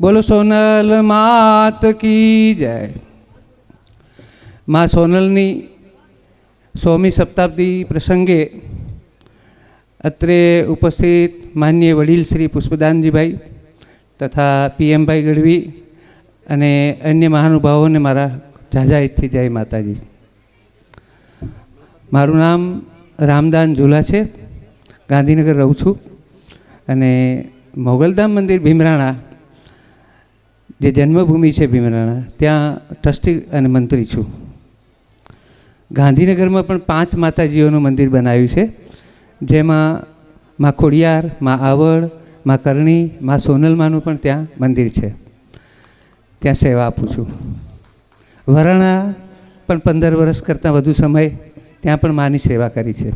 બોલો સોનલ માત કી જય. માં સોનલની સોમી શતાબ્દી પ્રસંગે અત્રે ઉપસ્થિત માન્ય વડીલ શ્રી પુષ્પદાનજીભાઈ તથા પીએમભાઈ ગઢવી અને અન્ય મહાનુભાવોને મારા જાજાઈથી જય માતાજી. મારું નામ રામદાન ઝુલા છે. ગાંધીનગર રહું છું. અને મોગલધામ મંદિર ભીમરાણા જે જન્મભૂમિ છે ભીમરાના, ત્યાં ટ્રસ્ટી અને મંત્રી છું. ગાંધીનગરમાં પણ પાંચ માતાજીઓનું મંદિર બનાવ્યું છે. જેમાં માં ખોડિયાર, માં આવડમાં કરણી, માં સોનલમાનું પણ ત્યાં મંદિર છે. ત્યાં સેવા આપું છું. વરાણા પણ પંદર વર્ષ કરતાં વધુ સમય ત્યાં પણ માની સેવા કરી છે.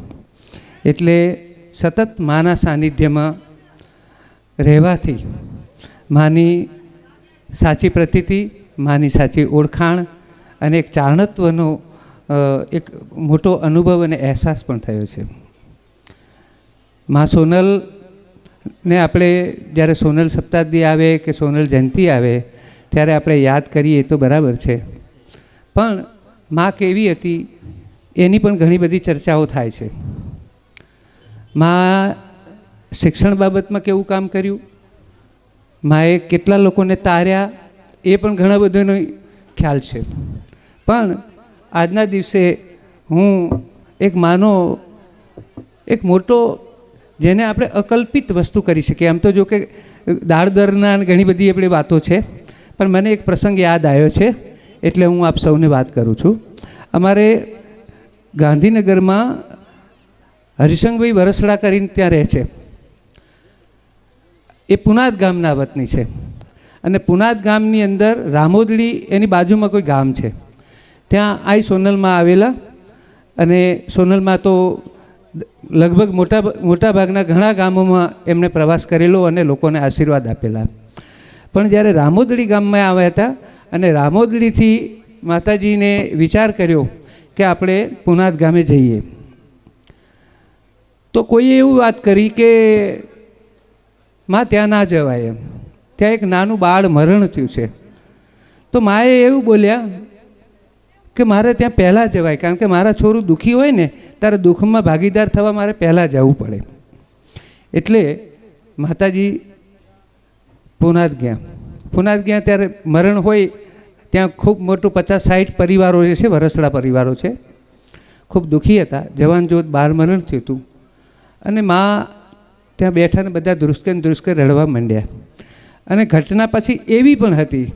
એટલે સતત માના સાનિધ્યમાં રહેવાથી માની સાચી પ્રતીતિ, માની સાચી ઓળખાણ અને એક ચારણત્વનો એક મોટો અનુભવ અને અહેસાસ પણ થયો છે. મા સોનલને આપણે જ્યારે સોનલ સપ્તાબ્દી આવે કે સોનલ જયંતિ આવે, ત્યારે આપણે યાદ કરીએ તો બરાબર છે. પણ મા કેવી હતી, એની પણ ઘણી બધી ચર્ચાઓ થાય છે. મા શિક્ષણ બાબતમાં કેવું કામ કર્યું? માએ કેટલા લોકોને તાર્યા એ પણ ઘણા બધાનો ખ્યાલ છે. પણ આજના દિવસે હું એક માનો, એક મોટો જેને આપણે અકલ્પિત વસ્તુ કરી શકીએ. આમ તો જો કે દાળ દરના ઘણી બધી આપણી વાતો છે, પણ મને એક પ્રસંગ યાદ આવ્યો છે, એટલે હું આપ સૌને વાત કરું છું. અમારે ગાંધીનગરમાં હરિશંગભાઈ વરસડા કરીને ત્યાં રહે છે. એ પુનાદ ગામના વતની છે. અને પુનાદ ગામની અંદર રામોદડી એની બાજુમાં કોઈ ગામ છે. ત્યાં આઈ સોનલમાં આવેલા અને સોનલમાં તો લગભગ મોટા મોટા ભાગના ઘણા ગામોમાં એમણે પ્રવાસ કરેલો અને લોકોને આશીર્વાદ આપેલા. પણ જ્યારે રામોદડી ગામમાં આવ્યા હતા અને રામોદડીથી માતાજીને વિચાર કર્યો કે આપણે પુનાદ ગામે જઈએ. તો કોઈએ એવું વાત કરી કે માં ત્યાં ના જવાય એમ. ત્યાં એક નાનું બાળ મરણ થયું છે. તો માએ એવું બોલ્યા કે મારે ત્યાં પહેલાં જવાય, કારણ કે મારા છોરું દુઃખી હોય ને, ત્યારે દુઃખમાં ભાગીદાર થવા મારે પહેલાં જવું પડે. એટલે માતાજી પુનાદ ગયા. પુનાદ ગયા ત્યારે મરણ હોય, ત્યાં ખૂબ મોટું પચાસ સાઠ પરિવારો જે છે, વરસડા પરિવારો છે, ખૂબ દુઃખી હતા. જવાન જોત બાર મરણ થયું હતું. અને મા ત્યાં બેઠા ને બધા ધ્રુસકે ને રડવા માંડ્યા. અને ઘટના પછી એવી પણ હતી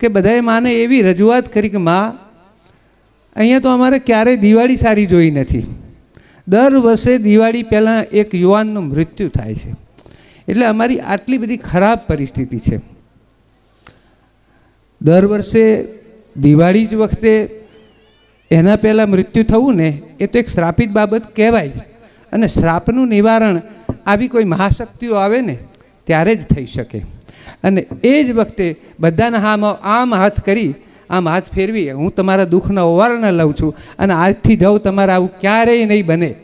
કે બધાએ માને એવી રજૂઆત કરી કે, મા, અહીંયા તો અમારે ક્યારેય દિવાળી સારી જોઈ નથી. દર વર્ષે દિવાળી પહેલાં એક યુવાનનું મૃત્યુ થાય છે. એટલે અમારી આટલી બધી ખરાબ પરિસ્થિતિ છે. દર વર્ષે દિવાળી જ વખતે એના પહેલાં મૃત્યુ થવું ને, એ તો એક શ્રાપિત બાબત કહેવાય. અને શ્રાપનું નિવારણ આવી કોઈ મહાશક્તિઓ આવે ને, ત્યારે જ થઈ શકે. અને એ જ વખતે બધાના હામાં આમ હાથ કરી, આમ હાથ ફેરવી હું તમારા દુઃખના ઓવારણા લઉં છું અને આજથી જાઉં તમારે આવું ક્યારેય નહીં બને.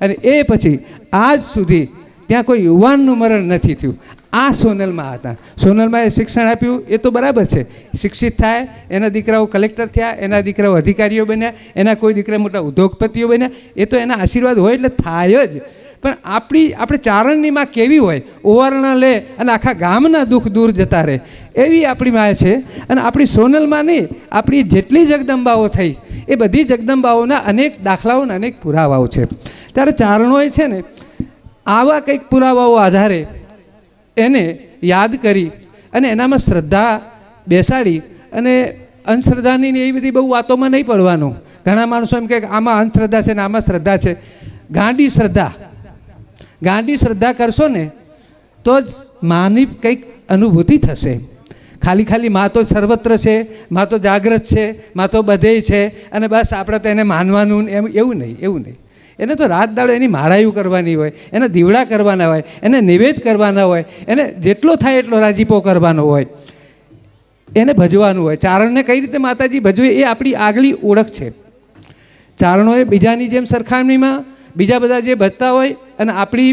અને એ પછી આજ સુધી ત્યાં કોઈ યુવાનનું મરણ નથી થયું. આ સોનલમાં હતા. સોનલમાં એ શિક્ષણ આપ્યું. એ તો બરાબર છે. શિક્ષિત થાય, એના દીકરાઓ કલેક્ટર થયા, એના દીકરાઓ અધિકારીઓ બન્યા, એના કોઈ દીકરા મોટા ઉદ્યોગપતિઓ બન્યા. એ તો એના આશીર્વાદ હોય એટલે થાય જ. પણ આપણી, આપણે ચારણની માં કેવી હોય? ઓવારણા લે અને આખા ગામના દુઃખ દૂર જતા રહે. એવી આપણી માં છે. અને આપણી સોનલમાં નહીં, આપણી જેટલી જગદંબાઓ થઈ, એ બધી જગદંબાઓના અનેક દાખલાઓ અને અનેક પુરાવાઓ છે. ત્યારે ચારણોએ છે ને, આવા કંઈક પુરાવાઓ આધારે એને યાદ કરી અને એનામાં શ્રદ્ધા બેસાડી અને અંધશ્રદ્ધાની એવી બધી બહુ વાતોમાં નહીં પડવાનું. ઘણા માણસો એમ કે આમાં અંધશ્રદ્ધા છે ને આમાં શ્રદ્ધા છે. ગાંડી શ્રદ્ધા. ગાંડી શ્રદ્ધા કરશો ને, તો જ માની કંઈક અનુભૂતિ થશે. ખાલી ખાલી મા તો સર્વત્ર છે, મા તો જાગ્રત છે, મા તો બધે છે, અને બસ આપણે તો એને માનવાનું એમ એવું નહીં એવું નહીં. એને તો રાત દાડો એની માળાયું કરવાની હોય, એને દીવડા કરવાના હોય, એને નિવેદ કરવાના હોય, એને જેટલો થાય એટલો રાજીપો કરવાનો હોય. એને ભજવાનું હોય. ચારણને કઈ રીતે માતાજી ભજવે એ આપણી આગલી ઓળખ છે. ચારણોએ બીજાની જેમ સરખામણીમાં બીજા બધા જે ભજતા હોય અને આપણી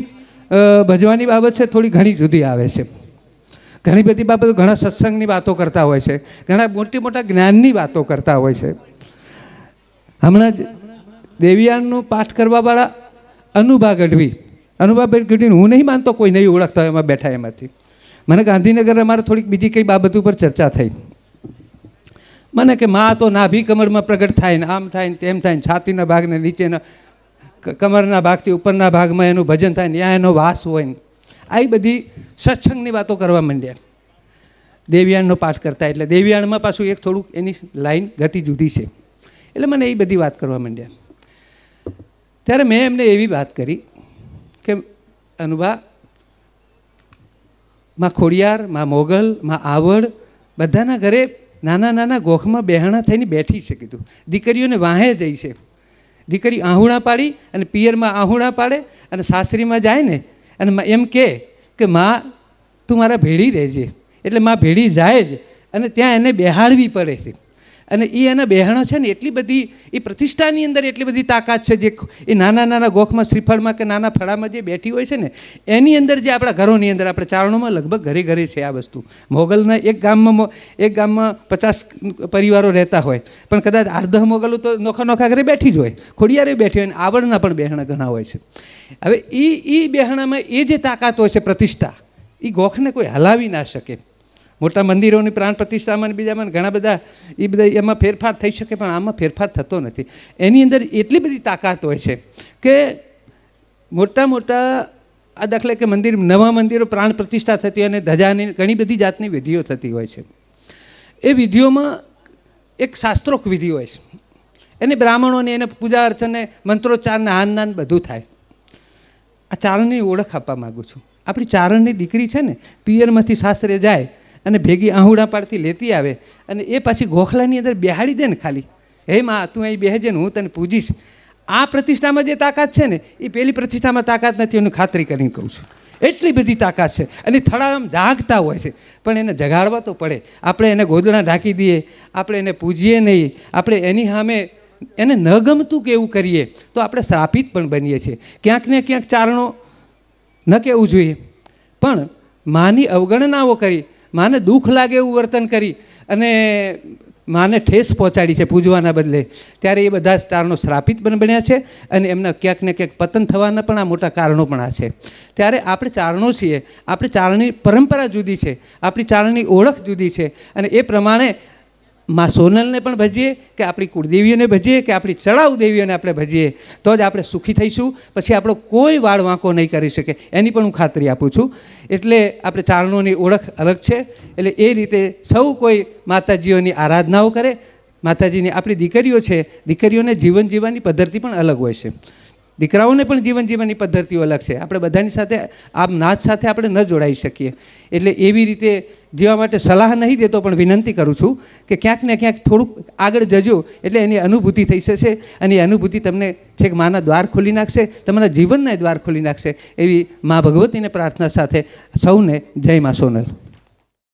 ભજવાની બાબત છે થોડી ઘણી જુદી આવે છે. ઘણી બધી બાબતો, ઘણા સત્સંગની વાતો કરતા હોય છે, ઘણા મોટી મોટા જ્ઞાનની વાતો કરતા હોય છે. હમણાં જ દેવિયાનનો પાઠ કરવાવાળા અનુભા ગઢવી, અનુભા ગઢવીને હું નહીં માનતો, કોઈ નહીં ઓળખતા હોય એમાં બેઠા એમાંથી. મને ગાંધીનગર અમારે થોડીક બીજી કઈ બાબત ઉપર ચર્ચા થઈ. મને કે, મા તો નાભી કમરમાં પ્રગટ થાય ને, આમ થાય ને તેમ થાય ને, છાતીના ભાગને નીચેના કમરના ભાગથી ઉપરના ભાગમાં એનું ભજન થાય ને ત્યાં એનો વાસ હોય ને. આવી બધી સત્સંગની વાતો કરવા માંડ્યા. દેવિયાણનો પાઠ કરતા એટલે દેવિયાણમાં પાછું એક થોડુંક એની લાઈન ગતિ જુદી છે. એટલે મને એ બધી વાત કરવા માંડ્યા. ત્યારે મેં એમને એવી વાત કરી કે, અનુભા, માં ખોડિયાર, માં મોગલ, માં આવડ, બધાના ઘરે નાના નાના ગોખમાં બહેણા થઈને બેઠી છે, કીધું. દીકરીઓને વાહે જઈ છે. દીકરી આહુણા પાડી અને પિયરમાં આહુણા પાડે અને સાસરીમાં જાય ને, અને એમ કહે કે, માં, તું મારા ભેળી રહેજે. એટલે માં ભેળી જાય જ અને ત્યાં એને બેહાડવી પડે છે. અને એ એના બહેણો છે ને, એટલી બધી એ પ્રતિષ્ઠાની અંદર એટલી બધી તાકાત છે જે એ નાના નાના ગોખમાં, શ્રીફળમાં કે નાના ફળામાં જે બેઠી હોય છે ને, એની અંદર જે આપણા ઘરોની અંદર, આપણે ચારણોમાં લગભગ ઘરે ઘરે છે આ વસ્તુ. મોગલના એક ગામમાં એક ગામમાં પચાસ પરિવારો રહેતા હોય, પણ કદાચ આર્ધ મોગલો તો નોખા નોખા ઘરે બેઠી જ હોય, ખોડિયારે બેઠી હોય અને આવડના પણ બહેણા ઘણા હોય છે. હવે એ એ બહેણામાં એ જે તાકાત હોય છે પ્રતિષ્ઠા એ ગોખને કોઈ હલાવી ના શકે. મોટા મંદિરોની પ્રાણ પ્રતિષ્ઠામાં બીજામાં ઘણા બધા એ બધા એમાં ફેરફાર થઈ શકે, પણ આમાં ફેરફાર થતો નથી. એની અંદર એટલી બધી તાકાત હોય છે કે મોટા મોટા, આ દાખલે કે મંદિર, નવા મંદિરો પ્રાણ પ્રતિષ્ઠા થતી અને ધજાની ઘણી બધી જાતની વિધિઓ થતી હોય છે. એ વિધિઓમાં એક શાસ્ત્રોક વિધિ હોય છે. એને બ્રાહ્મણોને એને પૂજા અર્ચને મંત્રોચ્ચારને હાન નાન બધું થાય. આ ચારણની ઓળખ આપવા માગું છું. આપણી ચારણની દીકરી છે ને, પિયરમાંથી સાસરે જાય અને ભેગી આહુડા પાડથી લેતી આવે અને એ પાછી ગોખલાની અંદર બેહાડી દે ને ખાલી. હે માં, તું અહીં બેહજે ને હું તને પૂજીશ. આ પ્રતિષ્ઠામાં જે તાકાત છે ને, એ પેલી પ્રતિષ્ઠામાં તાકાત નથી, એનું ખાતરી કરીને કહું છું. એટલી બધી તાકાત છે. અને થળામ જાગતા હોય છે. પણ એને જગાડવા તો પડે. આપણે એને ગોદડા ઢાંકી દઈએ, આપણે એને પૂજીએ નહીં, આપણે એની સામે એને ન ગમતું કે એવું કરીએ, તો આપણે શ્રાપિત પણ બનીએ છીએ. ક્યાંક ને ક્યાંક ચારણો ન કહેવું જોઈએ. પણ માની અવગણનાઓ કરી માને દુઃખ લાગે એવું વર્તન કરી અને માને ઠેસ પહોંચાડી છે પૂજવાના બદલે. ત્યારે એ બધા ચારણો શ્રાપિત પણ બન્યા છે અને એમના ક્યાંક ને ક્યાંક પતન થવાના પણ આ મોટા કારણો પણ આ છે. ત્યારે આપણે ચારણો છીએ, આપણી ચારણની પરંપરા જુદી છે, આપણી ચારણની ઓળખ જુદી છે અને એ પ્રમાણે માં સોનલને પણ ભજીએ, કે આપણી કુળદેવીઓને ભજીએ, કે આપણી ચડાવ દેવીઓને આપણે ભજીએ, તો જ આપણે સુખી થઈશું. પછી આપણો કોઈ વાળ વાંકો નહીં કરી શકે. એની પણ હું ખાતરી આપું છું. એટલે આપણે ચારણોની ઓળખ અલગ છે. એટલે એ રીતે સૌ કોઈ માતાજીઓની આરાધનાઓ કરે. માતાજીની આપણી દીકરીઓ છે. દીકરીઓને જીવન જીવવાની પદ્ધતિ પણ અલગ હોય છે. દીકરાઓને પણ જીવન જીવવાની પદ્ધતિઓ અલગ છે. આપણે બધાની સાથે આમ નાચ સાથે આપણે ન જોડાઈ શકીએ. એટલે એવી રીતે જીવા માટે સલાહ નહીં દેતો પણ વિનંતી કરું છું કે ક્યાંક ને ક્યાંક થોડુંક આગળ જજો એટલે એની અનુભૂતિ થઈ જશે અને એ અનુભૂતિ તમને છેક માના દ્વાર ખોલી નાખશે, તમારા જીવનના દ્વાર ખોલી નાખશે એવી મા ભગવતીને પ્રાર્થના સાથે સૌને જય મા સોનલ.